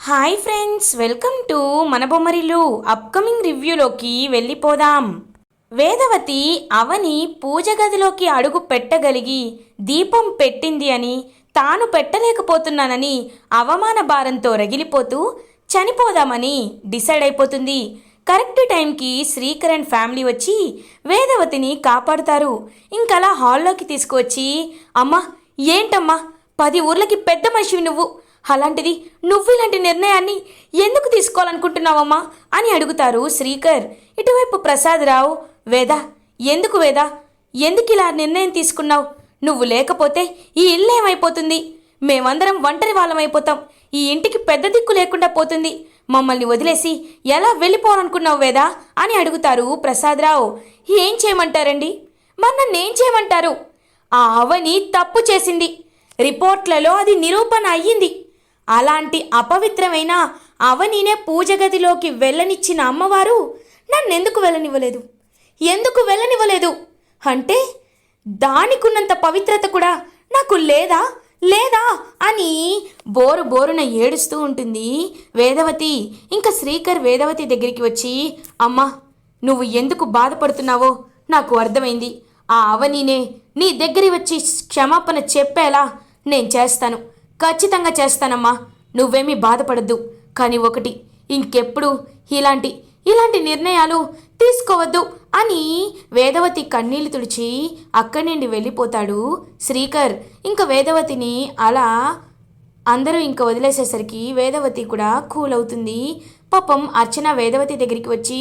Hi friends welcome to మన Bommarillu upcoming రివ్యూలోకి వెళ్ళిపోదాం. వేదవతి అవని పూజ గదిలోకి అడుగు పెట్టగలిగి దీపం పెట్టింది అని తాను పెట్టలేకపోతున్నానని అవమాన భారంతో రగిలిపోతూ చనిపోదామని డిసైడ్ అయిపోతుంది. కరెక్ట్ టైంకి శ్రీకరణ్ ఫ్యామిలీ వచ్చి వేదవతిని కాపాడుతారు. ఇంకలా హాల్లోకి తీసుకువచ్చి అమ్మా ఏంటమ్మా? పది ఊర్లకి పెద్ద మనిషివి నువ్వు. అలాంటిది నువ్వు ఇలాంటి నిర్ణయాన్ని ఎందుకు తీసుకోవాలనుకుంటున్నావమ్మా అని అడుగుతారు శ్రీకర్. ఇటువైపు ప్రసాదరావు వేద ఎందుకు వేద? ఎందుకు ఇలా నిర్ణయం తీసుకున్నావు? నువ్వు లేకపోతే ఈ ఇల్లు ఏమైపోతుంది? మేమందరం ఒంటరి వాళ్ళమైపోతాం ఈ ఇంటికి పెద్ద దిక్కు లేకుండా పోతుంది. మమ్మల్ని వదిలేసి ఎలా వెళ్ళిపోవాలనుకున్నావు వేదా? అని అడుగుతారు ప్రసాదరావు ఏం చేయమంటారండి? మరి నన్ను ఏం చేయమంటారు? ఆ అవని తప్పు చేసింది. రిపోర్ట్లలో అది నిరూపణ అయ్యింది. అలాంటి అపవిత్రమైన అవనినే పూజ గదిలోకి వెళ్ళనిచ్చిన అమ్మవారు నన్నెందుకు వెళ్ళనివ్వలేదు? ఎందుకు వెళ్ళనివ్వలేదు? అంటే దానికున్నంత పవిత్రత కూడా నాకు లేదా? లేదా? అని బోరు బోరున ఏడుస్తూ ఉంటుంది. వేదవతి ఇంకా శ్రీకర్ వేదవతి దగ్గరికి వచ్చి అమ్మా నువ్వు ఎందుకు బాధపడుతున్నావో నాకు అర్థమైంది. ఆ అవనినే నీ దగ్గరి వచ్చి క్షమాపణ చెప్పేలా నేను చేస్తాను. ఖచ్చితంగా చేస్తానమ్మా. నువ్వేమీ బాధపడద్దు. కానీ ఒకటి ఇంకెప్పుడు ఇలాంటి ఇలాంటి నిర్ణయాలు తీసుకోవద్దు అని వేదవతి కన్నీళ్ళు తుడిచి అక్కడి నుండి వెళ్ళిపోతాడు శ్రీకర్. ఇంకా వేదవతిని అలా అందరూ ఇంకా వదిలేసేసరికి వేదవతి కూడా కూల్ అవుతుంది. పాపం అర్చన వేదవతి దగ్గరికి వచ్చి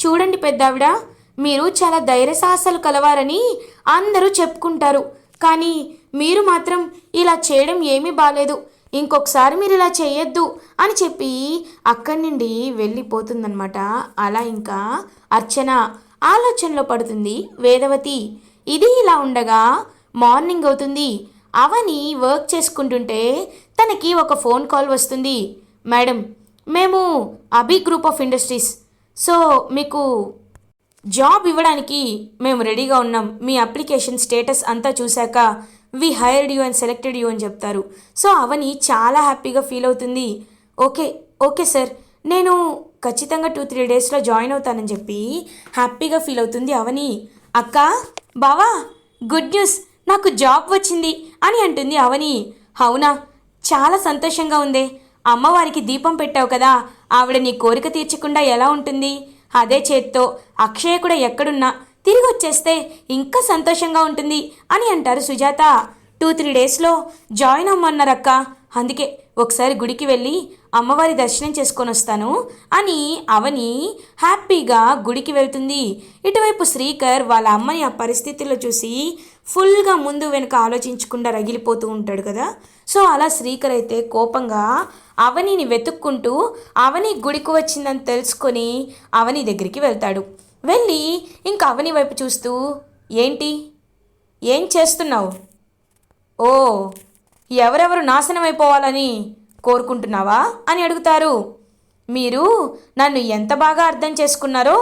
చూడండి పెద్దావిడ మీరు చాలా ధైర్య సాహసాలు కలవారని అందరూ చెప్పుకుంటారు. కానీ మీరు మాత్రం ఇలా చేయడం ఏమీ బాలేదు. ఇంకొకసారి మీరు ఇలా చేయొద్దు అని చెప్పి అక్కడి నుండి వెళ్ళిపోతుందనమాట అలా ఇంకా అర్చన ఆలోచనలో పడుతుంది. వేదవతి ఇది ఇలా ఉండగా మార్నింగ్ అవుతుంది. అవని వర్క్ చేసుకుంటుంటే తనకి ఒక ఫోన్ కాల్ వస్తుంది. మేడం మేము Abhi group of industries. So మీకు జాబ్ ఇవ్వడానికి మేము రెడీగా ఉన్నాం. మీ అప్లికేషన్ స్టేటస్ అంతా చూశాక we hired you and selected you అని చెప్తారు. సో అవని చాలా హ్యాపీగా ఫీల్ అవుతుంది. Okay okay sir. నేను ఖచ్చితంగా టూ త్రీ డేస్లో జాయిన్ అవుతానని చెప్పి హ్యాపీగా ఫీల్ అవుతుంది అవని. అక్క బావా గుడ్ న్యూస్. నాకు జాబ్ వచ్చింది అని అంటుంది అవని. అవునా? చాలా సంతోషంగా ఉందే. అమ్మవారికి దీపం పెట్టావు కదా. ఆవిడ నీ కోరిక తీర్చకుండా ఎలా ఉంటుంది? అదే చేత్తో అక్షయ కూడా ఎక్కడున్నా. తిరిగి వచ్చేస్తే ఇంకా సంతోషంగా ఉంటుంది అని అంటారు సుజాత. టూ త్రీ డేస్లో జాయిన్ అమ్మన్నారక్క అందుకే ఒకసారి గుడికి వెళ్ళి అమ్మవారి దర్శనం చేసుకొని వస్తాను అని అవని హ్యాపీగా గుడికి వెళ్తుంది. ఇటువైపు శ్రీకర్ వాళ్ళ అమ్మని ఆ పరిస్థితుల్లో చూసి ఫుల్గా ముందు వెనుక ఆలోచించకుండా రగిలిపోతూ ఉంటాడు కదా. సో అలా శ్రీకర్ అయితే కోపంగా అవనిని వెతుక్కుంటూ అవని గుడికి వచ్చిందని తెలుసుకొని అవని దగ్గరికి వెళ్తాడు. వెళ్ళి ఇంక అవని వైపు చూస్తూ ఏంటి? ఏం చేస్తున్నావు? ఓ ఎవరెవరు నాశనం అయిపోవాలని కోరుకుంటున్నావా? అని అడుగుతారు. మీరు నన్ను ఎంత బాగా అర్థం చేసుకున్నారో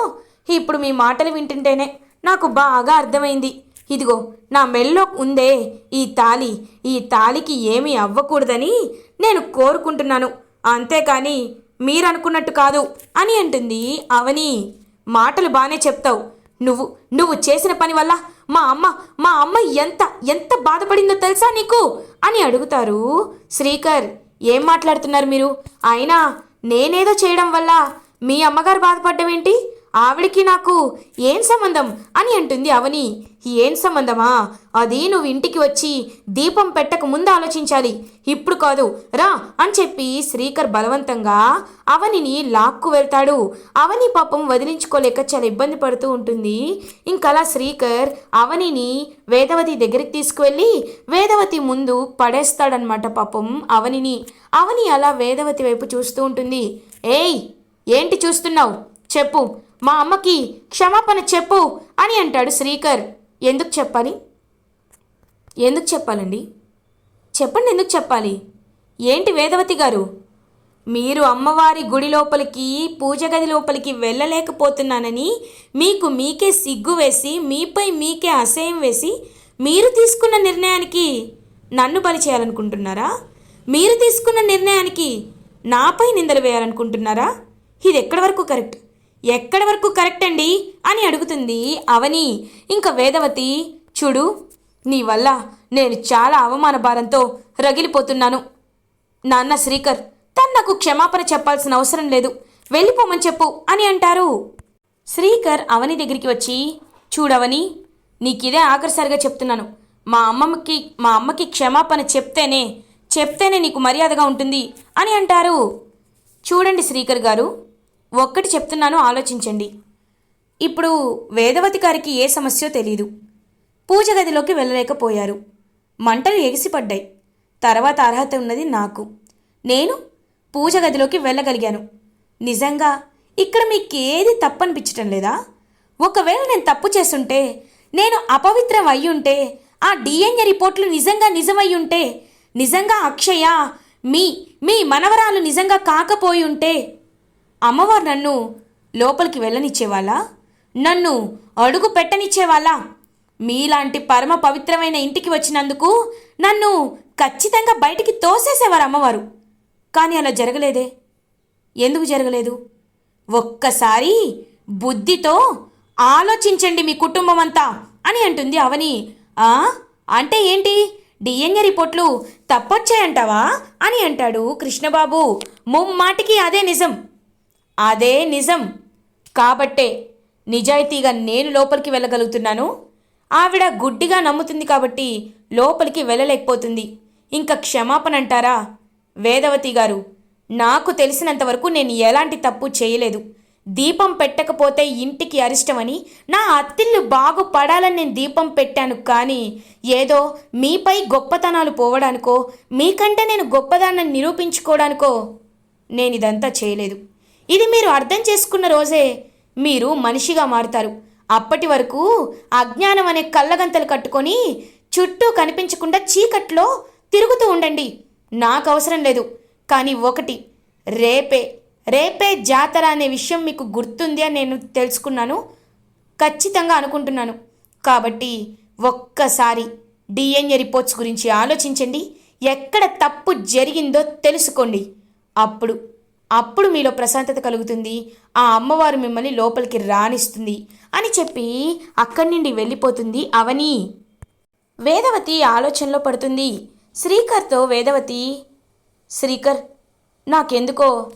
ఇప్పుడు మీ మాటలు వింటుంటేనే నాకు బాగా అర్థమైంది. ఇదిగో నా మెల్లో ఉందే ఈ తాలి ఈ తాలికి ఏమీ అవ్వకూడదని నేను కోరుకుంటున్నాను. అంతేకాని మీరనుకున్నట్టు కాదు అని అంటుంది అవని. మాటలు బాగానే చెప్తావు. నువ్వు నువ్వు చేసిన పని వల్ల మా అమ్మ మా అమ్మ ఎంత ఎంత బాధపడిందో తెలుసా నీకు? అని అడుగుతారు. శ్రీకర్ ఏం మాట్లాడుతున్నారు మీరు? అయినా నేనేదో చేయడం వల్ల మీ అమ్మగారు బాధపడ్డం ఏంటి ఆవిడికి నాకు ఏం సంబంధం అని అంటుంది అవని. ఏం సంబంధమా? అది నువ్వు ఇంటికి వచ్చి దీపం పెట్టక ముందు ఆలోచించాలి. ఇప్పుడు కాదు రా అని చెప్పి శ్రీకర్ బలవంతంగా అవనిని లాక్కు వెళ్తాడు. అవని పాపం వదిలించుకోలేక చాలా ఇబ్బంది పడుతూ ఉంటుంది. ఇంకలా శ్రీకర్ అవనిని వేదవతి దగ్గరికి తీసుకువెళ్ళి వేదవతి ముందు పడేస్తాడనమాట పాపం అవనిని. అవని అలా వేదవతి వైపు చూస్తూ ఉంటుంది. ఏయ్ ఏంటి చూస్తున్నావు? చెప్పు మా అమ్మకి క్షమాపణ చెప్పు అని అంటాడు శ్రీకర్. ఎందుకు చెప్పాలి? ఎందుకు చెప్పాలండి? చెప్పండి ఎందుకు చెప్పాలి? ఏంటి వేదవతి గారు? మీరు అమ్మవారి గుడి లోపలికి పూజ గది లోపలికి వెళ్ళలేకపోతున్నానని మీకు మీకే సిగ్గు వేసి మీపై మీకే అసహ్యం వేసి మీరు తీసుకున్న నిర్ణయానికి నన్ను బలి చేయాలనుకుంటున్నారా? మీరు తీసుకున్న నిర్ణయానికి నాపై నిందలు వేయాలనుకుంటున్నారా? ఇది ఎక్కడి వరకు కరెక్ట్? ఎక్కడి వరకు కరెక్ట్ అండి? అని అడుగుతుంది అవని. ఇంకా వేదవతి చూడు నీ వల్ల నేను చాలా అవమాన భారంతో రగిలిపోతున్నాను. నాన్న శ్రీకర్ తను నాకు క్షమాపణ చెప్పాల్సిన అవసరం లేదు. వెళ్ళిపోమని చెప్పు అని అంటారు. శ్రీకర్ అవని దగ్గరికి వచ్చి చూడవని నీకిదే ఆఖరిసారిగా చెప్తున్నాను. మా అమ్మమ్మకి మా అమ్మకి క్షమాపణ చెప్తేనే చెప్తేనే నీకు మర్యాదగా ఉంటుంది అని అంటారు. చూడండి శ్రీకర్ గారు ఒక్కటి చెప్తున్నాను ఆలోచించండి. ఇప్పుడు వేదవతి గారికి ఏ సమస్యో తెలీదు. పూజ గదిలోకి వెళ్ళలేకపోయారు. మంటలు ఎగిసిపడ్డాయి. తర్వాత అర్హత ఉన్నది నాకు. నేను పూజ గదిలోకి వెళ్ళగలిగాను. నిజంగా ఇక్కడ మీకు ఏది తప్పనిపించటం లేదా? ఒకవేళ నేను తప్పు చేస్తుంటే నేను అపవిత్రం అయ్యుంటే ఆ డిఎన్ఏ రిపోర్ట్లు నిజంగా నిజమయ్యుంటే ఉంటే నిజంగా అక్షయ మీ మీ మనవరాలు నిజంగా కాకపోయి ఉంటే అమ్మవారు నన్ను లోపలికి వెళ్ళనిచ్చేవాళ్ళా? నన్ను అడుగు పెట్టనిచ్చేవాళ్ళా? మీలాంటి పరమ పవిత్రమైన ఇంటికి వచ్చినందుకు నన్ను ఖచ్చితంగా బయటికి తోసేసేవారు అమ్మవారు. కానీ అలా జరగలేదే. ఎందుకు జరగలేదు? ఒక్కసారి బుద్ధితో ఆలోచించండి మీ కుటుంబం అంతా అని అంటుంది అవని. ఆ? అంటే ఏంటి? డిఎన్ఏ రిపోర్ట్లు తప్పొచ్చాయంటావా? అని అంటాడు కృష్ణబాబు. ముమ్మాటికి అదే నిజం. అదే నిజం. కాబట్టే నిజాయితీగా నేను లోపలికి వెళ్ళగలుగుతున్నాను. ఆవిడ గుడ్డిగా నమ్ముతుంది కాబట్టి లోపలికి వెళ్ళలేకపోతుంది. ఇంకా క్షమాపణ అంటారా? వేదవతి గారు నాకు తెలిసినంతవరకు నేను ఎలాంటి తప్పు చేయలేదు. దీపం పెట్టకపోతే ఇంటికి అరిష్టమని నా అత్తిల్లు బాగుపడాలని నేను దీపం పెట్టాను కానీ ఏదో మీపై గొప్పతనాలు పోవడానికో మీకంటే నేను గొప్పదాన్ని నిరూపించుకోవడానికో నేను ఇదంతా చేయలేదు. ఇది మీరు అర్థం చేసుకున్న రోజే మీరు మనిషిగా మారుతారు. అప్పటి వరకు అజ్ఞానం అనే కళ్ళగంతలు కట్టుకొని చుట్టూ కనిపించకుండా చీకట్లో తిరుగుతూ ఉండండి. నాకు అవసరం లేదు. కానీ ఒకటి రేపే రేపే జాతర అనే విషయం మీకు గుర్తుంది అని నేను తెలుసుకున్నాను. ఖచ్చితంగా అనుకుంటున్నాను. కాబట్టి ఒక్కసారి డిఎన్ఏ రిపోర్ట్స్ గురించి ఆలోచించండి. ఎక్కడ తప్పు జరిగిందో తెలుసుకోండి. అప్పుడు అప్పుడు మీలో ప్రశాంతత కలుగుతుంది. ఆ అమ్మవారు మిమ్మల్ని లోపలికి రాణిస్తుంది. అని చెప్పి అక్కడి నుండి వెళ్ళిపోతుంది అవని. వేదవతి ఆలోచనలో పడుతుంది. శ్రీకర్తో వేదవతి శ్రీకర్ నాకెందుకో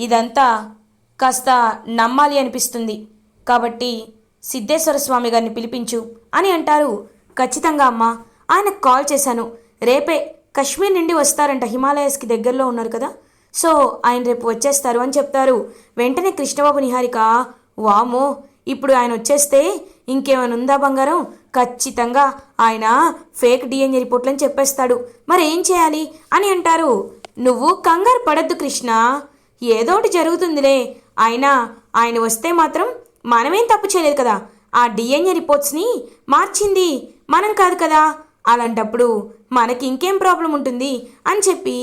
ఇదంతా కాస్త నమ్మాలి అనిపిస్తుంది. కాబట్టి సిద్ధేశ్వర స్వామి గారిని పిలిపించు అని అంటారు. ఖచ్చితంగా అమ్మా ఆయనకు కాల్ చేశాను. రేపే కశ్మీర్ నుండి వస్తారంట హిమాలయస్కి దగ్గరలో ఉన్నారు కదా. సో ఆయన రేపు వచ్చేస్తారు అని చెప్తారు. వెంటనే కృష్ణబాబు నిహారిక వామో ఇప్పుడు ఆయన వచ్చేస్తే ఇంకేమైనా ఉందా బంగారం? ఖచ్చితంగా ఆయన ఫేక్ డిఎన్ఏ రిపోర్ట్లని చెప్పేస్తాడు. మరి ఏం చేయాలి? అని అంటారు. నువ్వు కంగారు పడద్దు కృష్ణ. ఏదోటి జరుగుతుందిలే. అయినా ఆయన వస్తే మాత్రం మనమేం తప్పు చేయలేదు కదా. ఆ డిఎన్ఏ రిపోర్ట్స్ని మార్చింది మనం కాదు కదా. అలాంటప్పుడు మనకి ఇంకేం ప్రాబ్లం ఉంటుంది? అని చెప్పి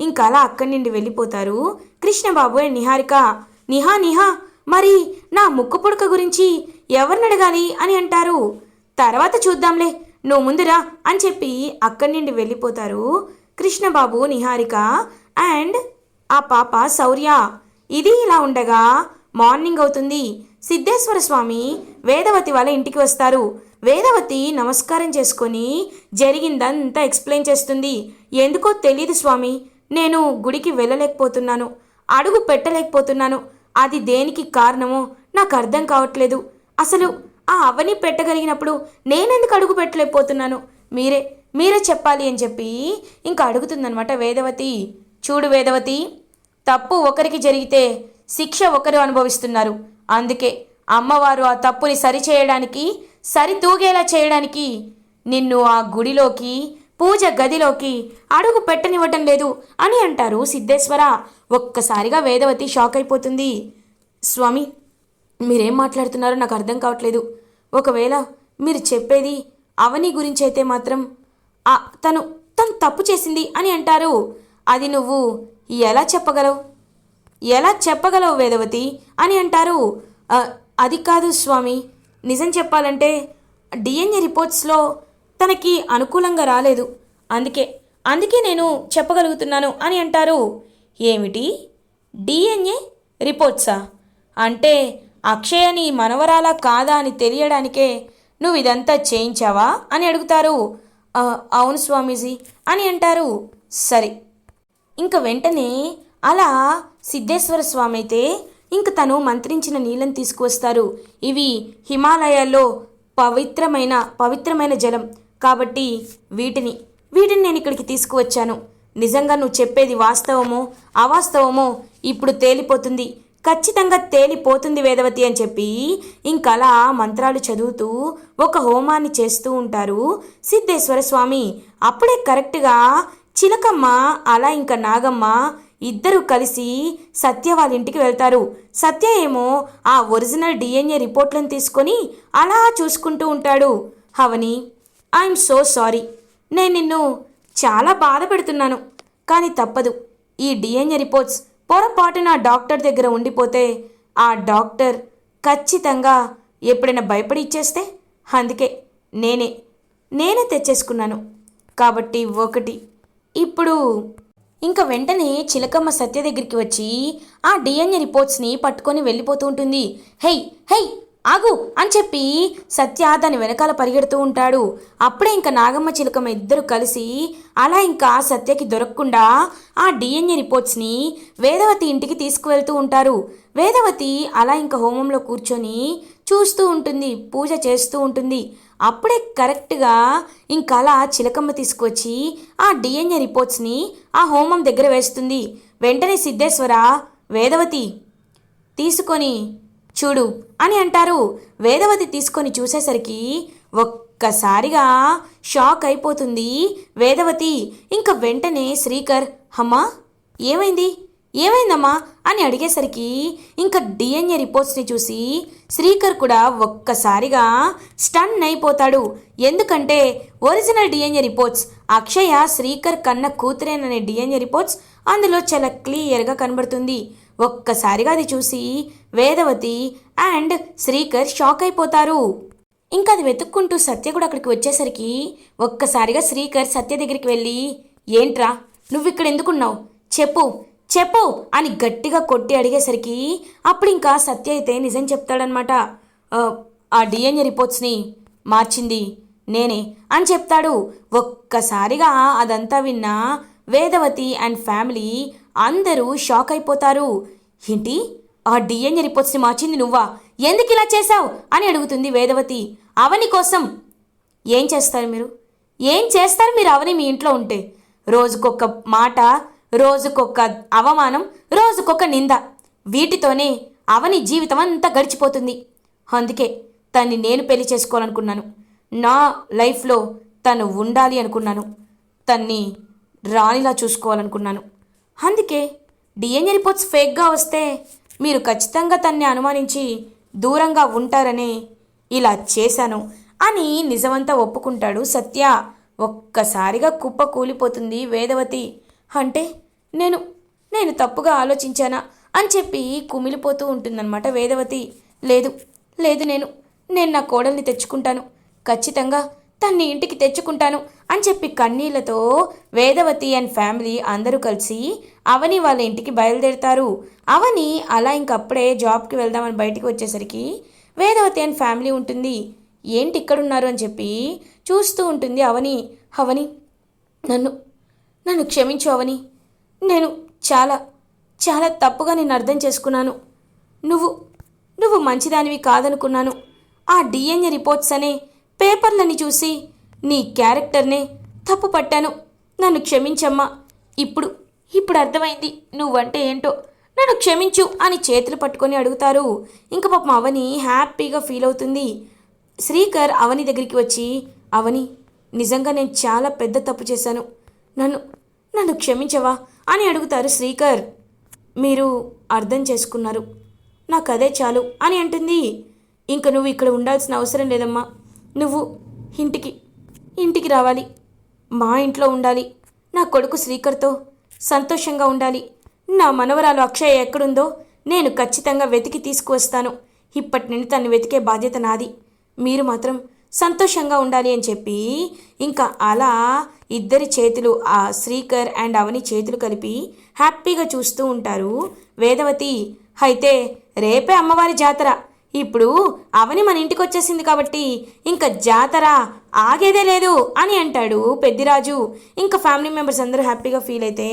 ఇంకా అలా అక్కడి నుండి వెళ్ళిపోతారు కృష్ణబాబు అండ్ నిహారిక. నిహా నిహా మరి నా ముక్కు పుడక గురించి ఎవరిని అడగాలి అని అంటారు? తర్వాత చూద్దాంలే నువ్వు ముందురా అని చెప్పి అక్కడి నుండి వెళ్ళిపోతారు కృష్ణబాబు నిహారిక అండ్ ఆ పాప శౌర్య. ఇది ఇలా ఉండగా మార్నింగ్ అవుతుంది. సిద్ధేశ్వర స్వామి వేదవతి వాళ్ళ ఇంటికి వస్తారు. వేదవతి నమస్కారం చేసుకొని జరిగిందంతా ఎక్స్ప్లెయిన్ చేస్తుంది. ఎందుకో తెలియదు స్వామి. నేను గుడికి వెళ్ళలేకపోతున్నాను. అడుగు పెట్టలేకపోతున్నాను. అది దేనికి కారణమో నాకు అర్థం కావట్లేదు. అసలు ఆ అవని పెట్టగలిగినప్పుడు నేనెందుకు అడుగు పెట్టలేకపోతున్నాను? మీరే మీరే చెప్పాలి అని చెప్పి ఇంకా అడుగుతుందనమాట వేదవతి. చూడు వేదవతి తప్పు ఒకరికి జరిగితే శిక్ష ఒకరు అనుభవిస్తున్నారు. అందుకే అమ్మవారు ఆ తప్పుని సరిచేయడానికి సరితూగేలా చేయడానికి నిన్ను ఆ గుడిలోకి పూజ గదిలోకి అడుగు పెట్టనివ్వటం లేదు అని అంటారు సిద్ధేశ్వర. ఒక్కసారిగా వేదవతి షాక్ అయిపోతుంది. స్వామి మీరేం మాట్లాడుతున్నారో నాకు అర్థం కావట్లేదు. ఒకవేళ మీరు చెప్పేది అవని గురించి అయితే మాత్రం ఆ తను తను తప్పు చేసింది అని అంటారు. అది నువ్వు ఎలా చెప్పగలవు? ఎలా చెప్పగలవు వేదవతి అని అంటారు. అది కాదు స్వామి నిజం చెప్పాలంటే డిఎన్ఏ రిపోర్ట్స్లో తనకి అనుకూలంగా రాలేదు. అందుకే అందుకే నేను చెప్పగలుగుతున్నాను అని అంటారు. ఏమిటి? డిఎన్ఏ రిపోర్ట్సా? అంటే అక్షయ నీ మనవరాలా కాదా అని తెలియడానికే నువ్వు ఇదంతా చేయించావా అని అడుగుతారు. అవును స్వామీజీ అని అంటారు. సరే. ఇంక వెంటనే అలా సిద్ధేశ్వర స్వామి అయితే ఇంక తను మంత్రించిన నీళ్ళని తీసుకువస్తారు. ఇవి హిమాలయాల్లో పవిత్రమైన పవిత్రమైన జలం. కాబట్టి వీటిని వీటిని నేను ఇక్కడికి తీసుకువచ్చాను. నిజంగా నువ్వు చెప్పేది వాస్తవమో అవాస్తవమో ఇప్పుడు తేలిపోతుంది. ఖచ్చితంగా తేలిపోతుంది వేదవతి అని చెప్పి ఇంకలా మంత్రాలు చదువుతూ ఒక హోమాన్ని చేస్తూ ఉంటారు. సిద్ధేశ్వర స్వామి అప్పుడే కరెక్ట్గా చిలకమ్మ అలా ఇంకా నాగమ్మ ఇద్దరు కలిసి సత్య వాళ్ళ ఇంటికి వెళ్తారు. సత్య ఏమో ఆ ఒరిజినల్ డిఎన్ఏ రిపోర్ట్లను తీసుకొని అలా చూసుకుంటూ ఉంటాడు. Havani I'm so sorry. నేను నిన్ను చాలా బాధ పెడుతున్నాను. కానీ తప్పదు. ఈ డిఎన్ఏ రిపోర్ట్స్ పొరపాటున డాక్టర్ దగ్గర ఉండిపోతే ఆ డాక్టర్ ఖచ్చితంగా ఎప్పుడైనా భయపడి ఇచ్చేస్తే? అందుకే నేనే నేనే తెచ్చేసుకున్నాను. కాబట్టి ఒకటి ఇప్పుడు ఇంకా వెంటనే చిలకమ్మ సత్య దగ్గరికి వచ్చి ఆ డిఎన్ఏ రిపోర్ట్స్ని పట్టుకొని వెళ్ళిపోతూ ఉంటుంది. హెయ్ హెయ్ ఆగు అని చెప్పి సత్య దాని వెనకాల పరిగెడుతూ ఉంటాడు. అప్పుడే ఇంకా నాగమ్మ చిలకమ్మ ఇద్దరు కలిసి అలా ఇంకా సత్యకి దొరకకుండా ఆ డిఎన్ఏ రిపోర్ట్స్ని వేదవతి ఇంటికి తీసుకువెళ్తూ ఉంటారు. వేదవతి అలా ఇంకా హోమంలో కూర్చొని చూస్తూ ఉంటుంది పూజ చేస్తూ ఉంటుంది. అప్పుడే కరెక్ట్గా ఇంకా అలా చిలకమ్మ తీసుకొచ్చి ఆ డిఎన్ఏ రిపోర్ట్స్ని ఆ హోమం దగ్గర వేస్తుంది. వెంటనే సిద్ధేశ్వర వేదవతి తీసుకొని చూడు అని అంటారు. వేదవతి తీసుకొని చూసేసరికి ఒక్కసారిగా షాక్ అయిపోతుంది. వేదవతి ఇంకా వెంటనే శ్రీకర్ అమ్మా ఏమైంది? ఏమైందమ్మా అని అడిగేసరికి ఇంకా డిఎన్ఏ రిపోర్ట్స్ని చూసి శ్రీకర్ కూడా ఒక్కసారిగా స్టన్ అయిపోతాడు. ఎందుకంటే original DNA reports Akshaya Srikar కన్న కూతురేననే డిఎన్ఏ రిపోర్ట్స్ అందులో చాలా క్లియర్గా కనబడుతుంది. ఒక్కసారిగా అది చూసి వేదవతి అండ్ శ్రీకర్ షాక్ అయిపోతారు. ఇంకా అది వెతుక్కుంటూ సత్య కూడా అక్కడికి వచ్చేసరికి ఒక్కసారిగా శ్రీకర్ సత్య దగ్గరికి వెళ్ళి ఏంట్రా? నువ్వు ఇక్కడ ఎందుకున్నావు? చెప్పు. చెప్పు అని గట్టిగా కొట్టి అడిగేసరికి అప్పుడు ఇంకా సత్య అయితే నిజం చెప్తాడనమాట "ఆ, డిఎన్ఏ రిపోర్ట్స్ని మార్చింది నేనే అని చెప్తాడు. ఒక్కసారిగా అదంతా విన్న వేదవతి అండ్ ఫ్యామిలీ అందరూ షాక్ అయిపోతారు. ఏంటి? ఆ డిఎన్ఏ రిపోర్ట్స్ని మార్చింది నువ్వా? ఎందుకు ఇలా చేశావు? అని అడుగుతుంది వేదవతి. అవని కోసం. ఏం చేస్తారు మీరు? ఏం చేస్తారు మీరు అవని మీ ఇంట్లో ఉంటే? రోజుకొక మాట రోజుకొక అవమానం రోజుకొక నింద. వీటితోనే అవని జీవితం అంతా గడిచిపోతుంది. అందుకే తన్ని నేను పెళ్ళి చేసుకోవాలనుకున్నాను. నా లైఫ్లో తను ఉండాలి అనుకున్నాను. తన్ని రాణిలా చూసుకోవాలనుకున్నాను. అందుకే డిఎన్ఏ రిపోర్ట్స్ ఫేక్గా వస్తే మీరు ఖచ్చితంగా తన్ని అనుమానించి దూరంగా ఉంటారని ఇలా చేశాను అని నిజమంతా ఒప్పుకుంటాడు సత్య. ఒక్కసారిగా కుప్ప కూలిపోతుంది వేదవతి. అంటే నేను నేను తప్పుగా ఆలోచించానా? అని చెప్పి కుమిలిపోతూ ఉంటుందన్నమాట వేదవతి. లేదు లేదు నేను నేను నా కోడల్ని తెచ్చుకుంటాను. ఖచ్చితంగా తన్ని ఇంటికి తెచ్చుకుంటాను అని చెప్పి కన్నీళ్ళతో వేదవతి అండ్ ఫ్యామిలీ అందరూ కలిసి అవని వాళ్ళ ఇంటికి బయలుదేరుతారు. అవని అలా ఇంకప్పుడే జాబ్కి వెళ్దామని బయటికి వచ్చేసరికి వేదవతి అండ్ ఫ్యామిలీ ఉంటుంది. ఏంటి ఇక్కడున్నారు అని చెప్పి చూస్తూ ఉంటుంది అవని. అవని నన్ను నన్ను క్షమించు అవని. నేను చాలా చాలా తప్పుగా నేను అర్థం చేసుకున్నాను. నువ్వు నువ్వు మంచిదానివి కాదనుకున్నాను. ఆ డిఎన్ఏ రిపోర్ట్స్ అనే పేపర్లని చూసి నీ క్యారెక్టర్నే తప్పు పట్టాను. నన్ను క్షమించమ్మా. ఇప్పుడు ఇప్పుడు అర్థమైంది నువ్వంటే ఏంటో. నన్ను క్షమించు అని చేతులు పట్టుకొని అడుగుతారు. ఇంక పాపం అవని హ్యాపీగా ఫీల్ అవుతుంది. శ్రీకర్ అవని దగ్గరికి వచ్చి అవని నిజంగా నేను చాలా పెద్ద తప్పు చేశాను. నన్ను నన్ను క్షమించవా? అని అడుగుతారు శ్రీకర్. మీరు అర్థం చేసుకున్నారు. నాకు అదే చాలు అని అంటుంది. ఇంక నువ్వు ఇక్కడ ఉండాల్సిన అవసరం లేదమ్మా. నువ్వు ఇంటికి ఇంటికి రావాలి. మా ఇంట్లో ఉండాలి. నా కొడుకు శ్రీకర్తో సంతోషంగా ఉండాలి. నా మనవరాలు అక్షయ ఎక్కడుందో నేను ఖచ్చితంగా వెతికి తీసుకువస్తాను. ఇప్పటి నుండి తను వెతికే బాధ్యత నాది. మీరు మాత్రం సంతోషంగా ఉండాలి అని చెప్పి ఇంకా అలా ఇద్దరి చేతులు ఆ శ్రీకర్ అండ్ అవని చేతులు కలిపి హ్యాపీగా చూస్తూ ఉంటారు. వేదవతి అయితే రేపే అమ్మవారి జాతర. ఇప్పుడు అవని మన ఇంటికి వచ్చేసింది కాబట్టి ఇంకా జాతర ఆగేదే లేదు అని అంటాడు పెద్దిరాజు. ఇంకా ఫ్యామిలీ మెంబర్స్ అందరూ హ్యాపీగా ఫీల్ అయితే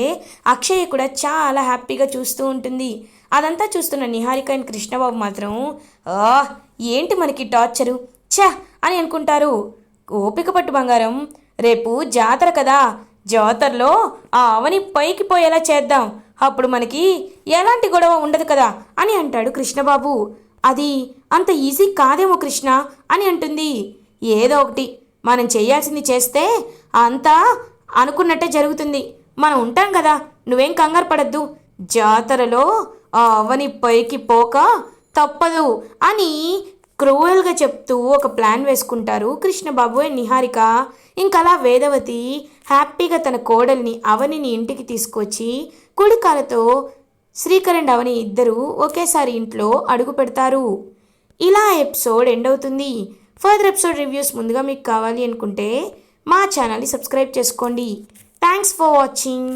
అక్షయ్ కూడా చాలా హ్యాపీగా చూస్తూ ఉంటుంది. అదంతా చూస్తున్న నిహారిక అండ్ కృష్ణబాబు మాత్రం ఏంటి మనకి టార్చరు? ఛ అని అనుకుంటారు. ఓపిక పట్టు బంగారం రేపు జాతర కదా జాతరలో ఆ అవని పైకి పోయేలా చేద్దాం. అప్పుడు మనకి ఎలాంటి గొడవ ఉండదు కదా అని అంటాడు కృష్ణబాబు. అది అంత ఈజీ కాదేమో కృష్ణ అని అంటుంది. ఏదో ఒకటి మనం చేయాల్సింది చేస్తే అంతా అనుకున్నట్టే జరుగుతుంది. మనం ఉంటాం కదా నువ్వేం కంగారు పడద్దు. జాతరలో ఆ అవని పైకి పోక తప్పదు అని క్రూయల్గా చెప్తూ ఒక ప్లాన్ వేసుకుంటారు కృష్ణబాబు అండ్ నిహారిక. ఇంకలా వేదవతి హ్యాపీగా తన కోడల్ని అవనిని ఇంటికి తీసుకొచ్చి కుడికాలతో శ్రీకరణ్ అవని ఇద్దరు ఒకేసారి ఇంట్లో అడుగు పెడతారు. ఇలా ఎపిసోడ్ ఎండ్ అవుతుంది. ఫర్దర్ ఎపిసోడ్ రివ్యూస్ ముందుగా మీకు కావాలి అనుకుంటే మా ఛానల్ని సబ్స్క్రైబ్ చేసుకోండి. Thanks for watching.